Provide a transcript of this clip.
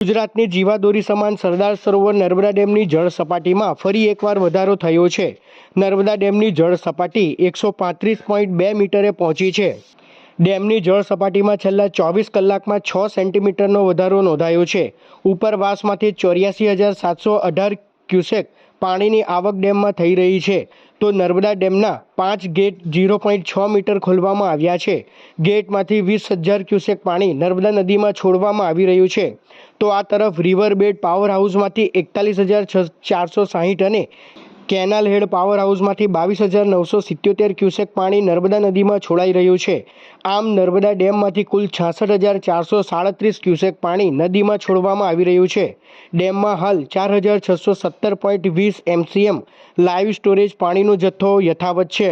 ગુજરાતની જીવાદોરી સમાન સરદાર સરોવર નર્મદા ડેમની જળ સપાટીમાં ફરી એકવાર વધારો થયો છે. નર્મદા ડેમની જળ સપાટી એકસો પાંત્રીસ પોઈન્ટ બે મીટરે પહોંચી છે. ડેમની જળ સપાટીમાં છેલ્લા ચોવીસ કલાકમાં છ સેન્ટીમીટરનો વધારો નોંધાયો છે. ઉપરવાસમાંથી ચોર્યાસી હજાર સાતસો અઢાર ક્યુસેક પાણીની આવક ડેમમાં થઈ રહી છે. તો નર્મદા ડેમના પાંચ ગેટ ઝીરો પોઈન્ટ છ મીટર ખોલવામાં આવ્યા છે. ગેટમાંથી વીસ હજાર ક્યુસેક પાણી નર્મદા નદીમાં છોડવામાં આવી રહ્યું છે. તો આ તરફ રિવર બેડ પાવર હાઉસમાંથી એકતાલીસ હજાર ચારસો સાહીઠ અને કેનાલ હેડ પાવર હાઉસમાંથી બાવીસ હજાર નવસો સિત્યોતેર ક્યુસેક પાણી નર્મદા નદીમાં છોડાઈ રહ્યું છે. આમ નર્મદા ડેમમાંથી કુલ છાસઠ હજાર ચારસો સાડત્રીસ ક્યુસેક પાણી નદીમાં છોડવામાં આવી રહ્યું છે. ડેમમાં હાલ ચાર હજાર છસો સત્તર પોઈન્ટ વીસ એમસીએમ લાઈવ સ્ટોરેજ પાણીનો જથ્થો યથાવત છે.